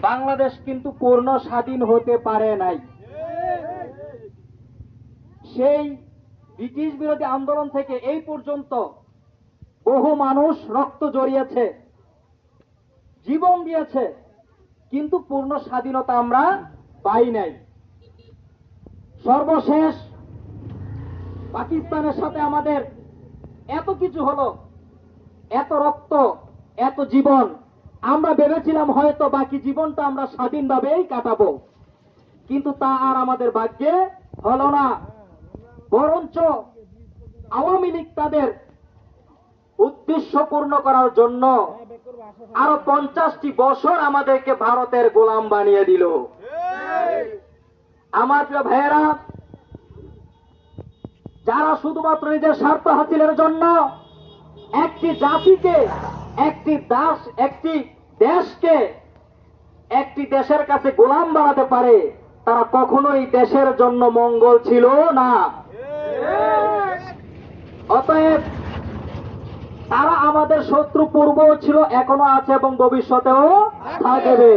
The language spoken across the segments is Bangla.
বাংলাদেশ কিন্তু পূর্ণ স্বাধীন হতে পারে নাই। সেই ব্রিটিশ বিরোধী আন্দোলন থেকে এই পর্যন্ত বহু মানুষ রক্ত জড়িয়েছে, জীবন দিয়েছে, কিন্তু পূর্ণ স্বাধীনতা আমরা পাই নাই। সর্বশেষ পাকিস্তানের সাথে আমাদের এত কিছু হলো, এত রক্ত, এত জীবন আমরা ভেবেছিলাম হয়তো বাকি জীবনটা আমরা স্বাধীনভাবেই কাটাবো। কিন্তু তা আর আমাদের ভাগ্যে হলো না। বরঞ্চ আওয়ামী লীগ তাদের উদ্দেশ্য পূর্ণ করার জন্য আরও পঞ্চাশটি বছর আমাদেরকে ভারতের গোলাম বানিয়ে দিল। আমার প্রিয় ভাইয়েরা, যারা শুধুমাত্র নিজের স্বার্থ হাসিলের জন্য একটি জাতিকে একটি দাস একটি দেশকে একটি দেশের কাছে গোলাম বানাতে পারে, তারা কখনোই দেশের জন্য মঙ্গল ছিল না। অতএব তারা আমাদের শত্রু পূর্বও ছিল, এখনও আছে এবং ভবিষ্যতেও থাকবে।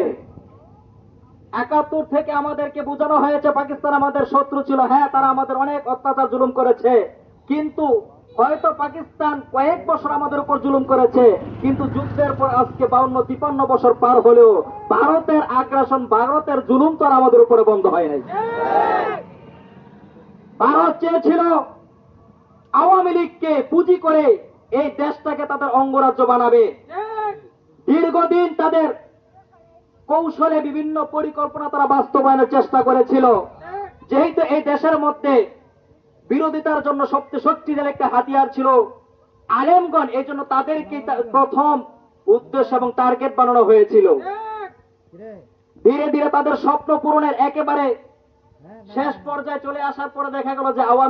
একাত্তর থেকে আমাদেরকে বোঝানো হয়েছে, পাকিস্তান আমাদের শত্রু ছিল। হ্যাঁ তারা আমাদের অনেক অত্যাচার জুলুম করেছে, কিন্তু হয়তো পাকিস্তান কয়েক বছর আমাদের উপর জুলুম করেছে, কিন্তু যুদ্ধের পর আজকে বাউন্ন, তিপান্ন বছর পার হলেও ভারতের আগ্রাসন, ভারতের জুলুম তো আমাদের উপরে বন্ধ হয় নাই। ভারত চেয়েছিল আওয়ামী লীগকে পুঁজি করে এই দেশটাকে তাদের অঙ্গরাজ্য বানাবে। দীর্ঘদিন তাদের কৌশলে বিভিন্ন পরিকল্পনা তারা বাস্তবায়নের চেষ্টা করেছিল। যেহেতু এই দেশের মধ্যে বিরোধিতার জন্য সবচেয়ে শক্তিশালী একটা হাতিয়ার ছিল আলেমগণ। এই জন্য তাদেরকে প্রথম উদ্দেশ্য এবং টার্গেট বানানো হয়েছিল। ধীরে ধীরে তাদের স্বপ্ন পূরণের একেবারে শেষ পর্যায়ে চলে আসার পরে দেখা গেল যে আওয়ামী